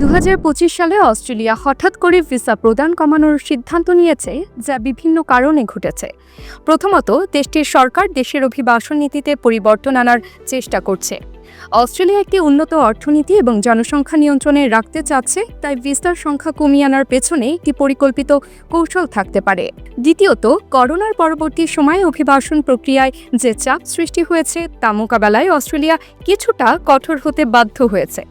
দু হাজার পঁচিশ সালে অস্ট্রেলিয়া হঠাৎ করে ভিসা প্রদান কমানোর সিদ্ধান্ত নিয়েছে, যা বিভিন্ন কারণে ঘটেছে। প্রথমত, দেশটির সরকার দেশের অভিবাসন নীতিতে পরিবর্তন আনার চেষ্টা করছে। অস্ট্রেলিয়া একটি উন্নত অর্থনীতি এবং জনসংখ্যা নিয়ন্ত্রণে রাখতে চাচ্ছে, তাই ভিসার সংখ্যা কমিয়ে আনার পেছনে একটি পরিকল্পিত কৌশল থাকতে পারে। দ্বিতীয়ত, করোনার পরবর্তী সময়ে অভিবাসন প্রক্রিয়ায় যে চাপ সৃষ্টি হয়েছে তা মোকাবেলায় অস্ট্রেলিয়া কিছুটা কঠোর হতে বাধ্য হয়েছে।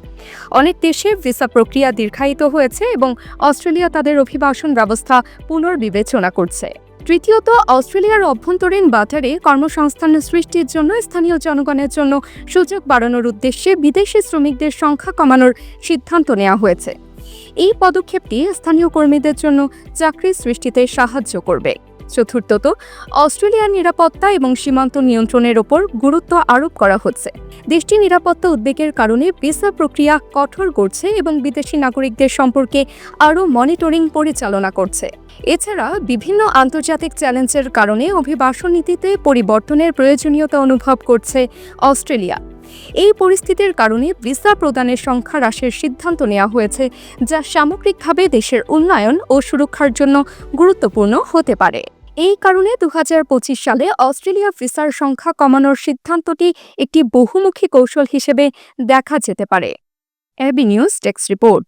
অনেক দেশে ভিসা প্রক্রিয়া দীর্ঘায়িত হয়েছে এবং অস্ট্রেলিয়া তাদের অভিবাসন ব্যবস্থা পুনর্বিবেচনা করছে। তৃতীয়ত, অস্ট্রেলিয়ার অভ্যন্তরীণ বাজারে কর্মসংস্থান সৃষ্টির জন্য স্থানীয় জনগণের জন্য সুযোগ বাড়ানোর উদ্দেশ্যে বিদেশি শ্রমিকদের সংখ্যা কমানোর সিদ্ধান্ত নেওয়া হয়েছে। এই পদক্ষেপটি স্থানীয় কর্মীদের জন্য চাকরি সৃষ্টিতে সাহায্য করবে। চতুর্থত, অস্ট্রেলিয়ার নিরাপত্তা এবং সীমান্ত নিয়ন্ত্রণের ওপর গুরুত্ব আরোপ করা হচ্ছে। দেশটির নিরাপত্তা উদ্বেগের কারণে ভিসা প্রক্রিয়া কঠোর করছে এবং বিদেশি নাগরিকদের সম্পর্কে আরও মনিটরিং পরিচালনা করছে। এছাড়া বিভিন্ন আন্তর্জাতিক চ্যালেঞ্জের কারণে অভিবাসন নীতিতে পরিবর্তনের প্রয়োজনীয়তা অনুভব করছে অস্ট্রেলিয়া। এই পরিস্থিতির কারণে ভিসা প্রদানের সংখ্যা হ্রাসের সিদ্ধান্ত নেওয়া হয়েছে, যা সামগ্রিকভাবে দেশের উন্নয়ন ও সুরক্ষার জন্য গুরুত্বপূর্ণ হতে পারে। এই কারণে দু হাজার পঁচিশ সালে অস্ট্রেলিয়া ভিসার সংখ্যা কমানোর সিদ্ধান্তটি একটি বহুমুখী কৌশল হিসেবে দেখা যেতে পারে। AB news text report.